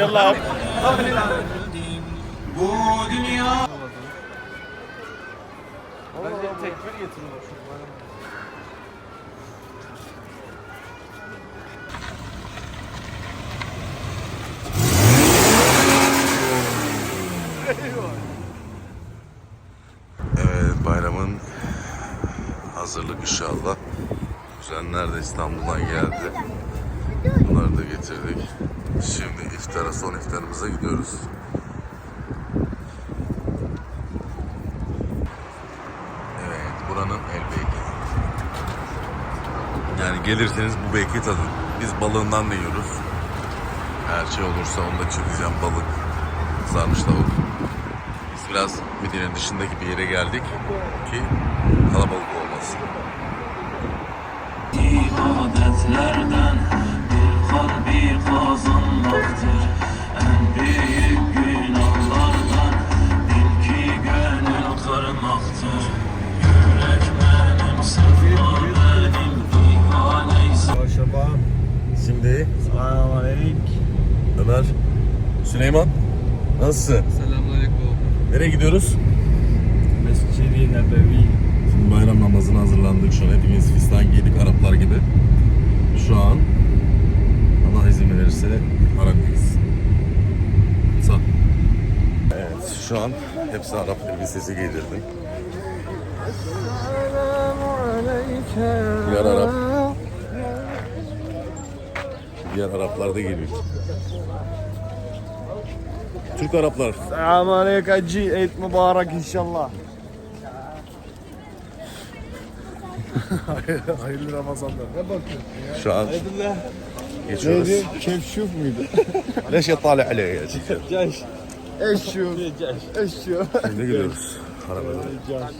Yallah. Bu dünya Bence tekbir getiriyorlar şu. Evet bayramın hazırlık inşallah. Kuzenler de İstanbul'dan geldi. Bunları da getirdik. Şimdi iftara son iftarımıza gidiyoruz. Evet buranın el beyki. Yani gelirseniz bu beyki tadın. Biz balığından da yiyoruz. Her şey olursa onu da çekeceğim balık, sarmış tavuk. Biz biraz Medine'nin dışındaki bir yere geldik ki kalabalık olmasın. ibadetlerden kalbi kazanmaktır. En büyük günahlardan bil ki gönül kırmaktır. Yürek benim, sırtlar benim, ihaneyse. Şaba. Şimdi Selamun aleyküm. Ömer, Süleyman nasılsın? Selamünaleyküm. Nereye gidiyoruz? Mescid-i Nebevi. Şimdi bayram namazına hazırlandık şu an. Hepimiz fistan giydik Araplar gibi. Şu an Allah izin verirse Arap'tayız. Sağ. Evet şu an hepsi Arap elbisesi giydirdim. Diğer Arap. Diğer Araplar da geliyor. Türk Araplar. Selamun aleyküm Hacı. Eid mübarek inşallah. Hayırlı Ramazanlar. Ne bakıyorsun? Şu an Hayırlı. Geçiyoruz. Neydi? Kevşuf muydu? Leş ya tale ale ya. Caş. Eşşuf. Eşşuf. Şimdi gidiyoruz. Arabada. Caş.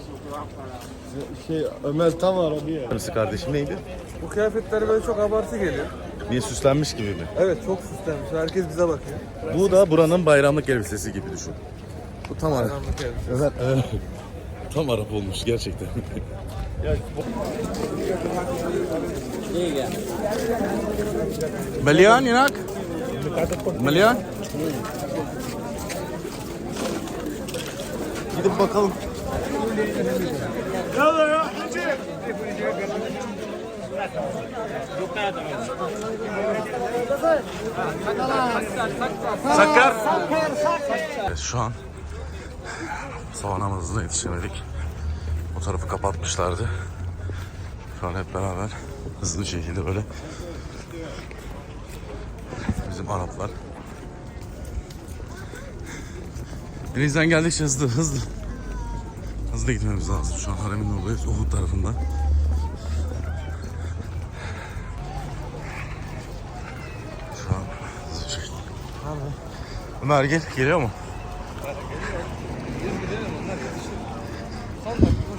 Şey Ömer tam aradı ya. Nasıl kardeşim neydi? Bu kıyafetler böyle çok abartı geliyor. Niye süslenmiş gibi mi? Evet çok süslenmiş. Herkes bize bakıyor. Bu da buranın bayramlık elbisesi gibi düşün. Bu tam olarak. Bayramlık elbisesi. Evet. evet. Tam Arap olmuş gerçekten. Milyon inak? Milyon? Gidip bakalım. Yalla ya. Sakar. Sakar. Şu an sabah namazına yetişemedik. O tarafı kapatmışlardı. Şu an hep beraber hızlı şekilde böyle bizim Araplar Denizden geldikçe hızlı hızlı hızlı gitmemiz lazım. Şu an haremin oradayız Uhud tarafında. Şu an hızlı şekilde. Ömer gel, geliyor mu?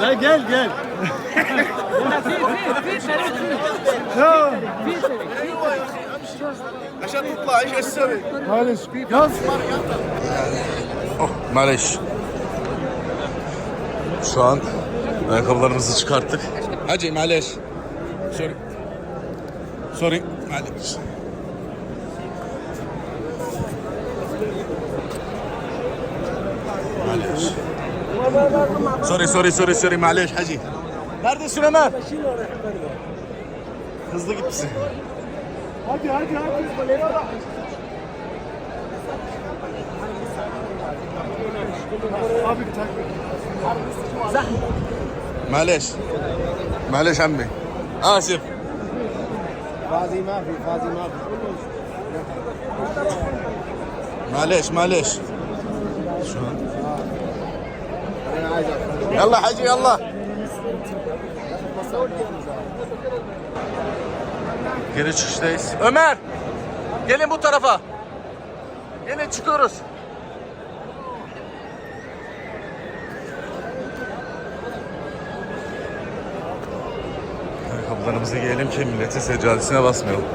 La gel gel. عشان تطلع ايش اسوي؟ Halis. Yaz. Oh, Maleş. Şu an ayakkabılarımızı çıkarttık. Hacı Maleş. Sorry. Sorry. Maleş. Maleş. Sorry sorry sorry sorry Maleş Hacı. Neredesin Ömer? Hızlı gitmişsin. Hadi hadi hadi. Abi tak. معلش معلش عمي اسف Fazi ma fi, fazi ma fi. معلش معلش يلا حجي يلا Geri çıkıştayız. Ömer! Gelin bu tarafa. Gelin çıkıyoruz. Ayakkabılarımızı giyelim ki milletin seccadesine basmayalım.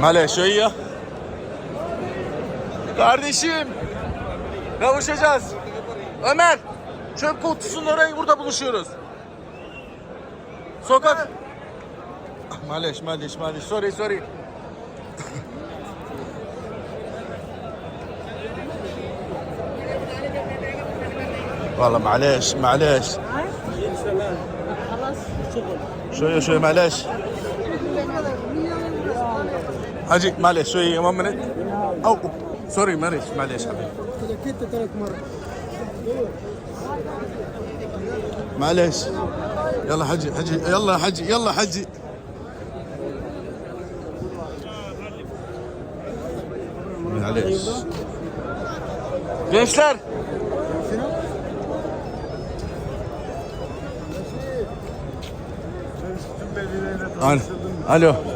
Male şöyle ya. Kardeşim. Kavuşacağız. Ömer. Çöp kutusunun orayı burada buluşuyoruz. Sokak. Maleş, maleş, maleş. Sorry, sorry. والله معلش معلش شوية شوية معلش حاجي معلش شوية one minute أو سوري معلش معلش حبيبي معلش يلا حجي حجي يلا حجي يلا حجي معلش Gençler Alo. Alo.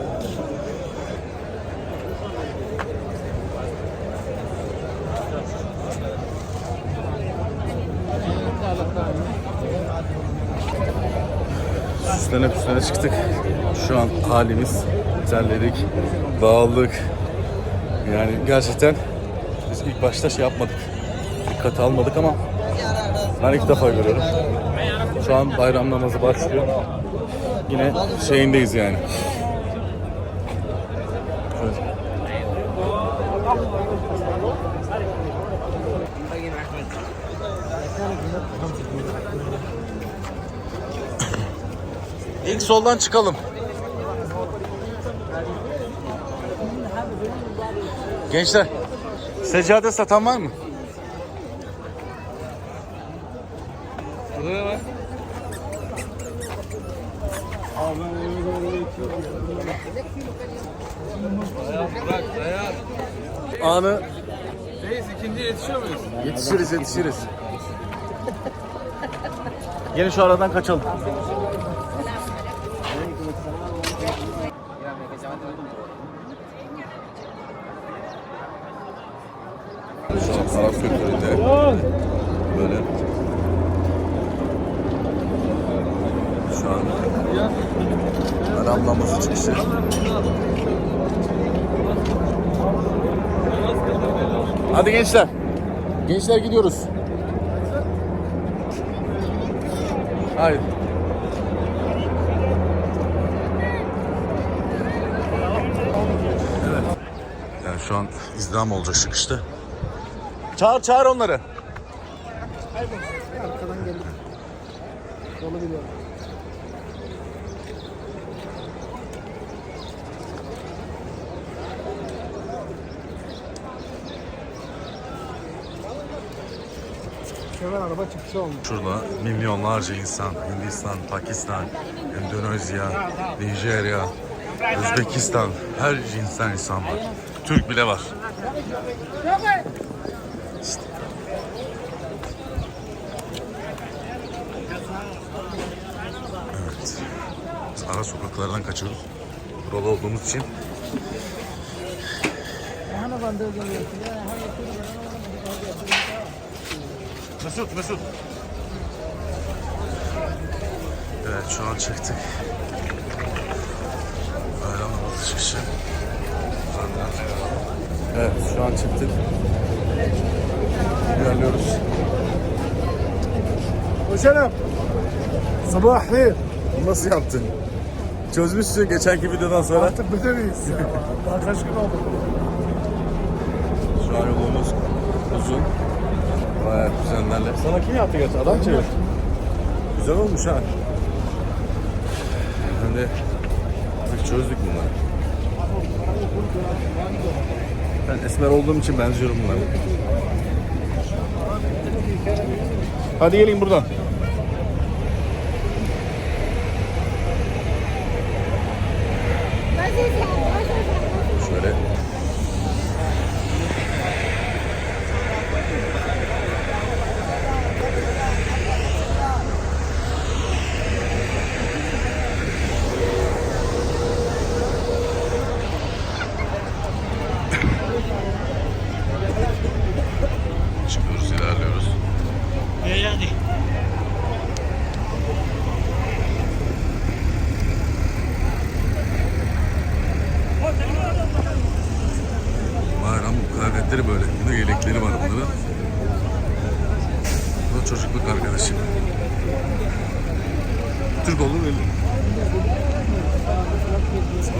Püslene çıktık. Şu an halimiz terledik, dağıldık. Yani gerçekten biz ilk başta şey yapmadık. Dikkate almadık ama ben ilk defa görüyorum. Şu an bayram namazı başlıyor yine şeyindeyiz yani. Şöyle. İlk soldan çıkalım. Gençler, seccade satan var mı? Anı Reis ikinci yetişiyor muyuz? Yetişiriz yetişiriz. Gelin şu aradan kaçalım. Şu an Arap kültüründe böyle şu an Arap namazı çıkışı. Hadi gençler. Gençler gidiyoruz. Haydi. Şu an izdiham olacak çıkışta. Çağır çağır onları. Hemen araba çıkışı olmuş. Şurada milyonlarca insan, Hindistan, Pakistan, Endonezya, Nijerya, Özbekistan, her cinsten insan var. Türk bile var. İşte. Evet. Ara sokaklardan kaçıyoruz. Buralı olduğumuz için. Mesut, Mesut. Evet şu an çıktık. Bayram namazı çıkışı. Evet şu an çıktık. İlerliyoruz. Hocam. Sabah hayır. Nasıl yaptın? Çözmüşsün geçenki videodan sonra. Artık. Daha kaç gün oldu? Şu an yolumuz uzun. Bayağı düzenlerle. Sana kim yaptı gerçi? Adam çevir. Güzel olmuş ha. Ben de artık çözdük bunları. Ben esmer olduğum için benziyorum bunlara. Hadi gelin buradan. Şöyle. Çıkıyoruz, ilerliyoruz. kıyafetleri böyle. Bir de yelekleri var bunların. Bu da çocukluk arkadaşım. Türk olur öyle.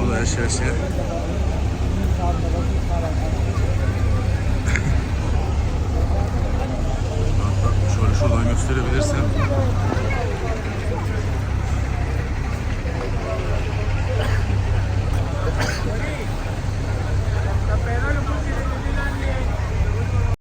Burada yaşa yaşa. Hatta şöyle şuradan gösterebilirsem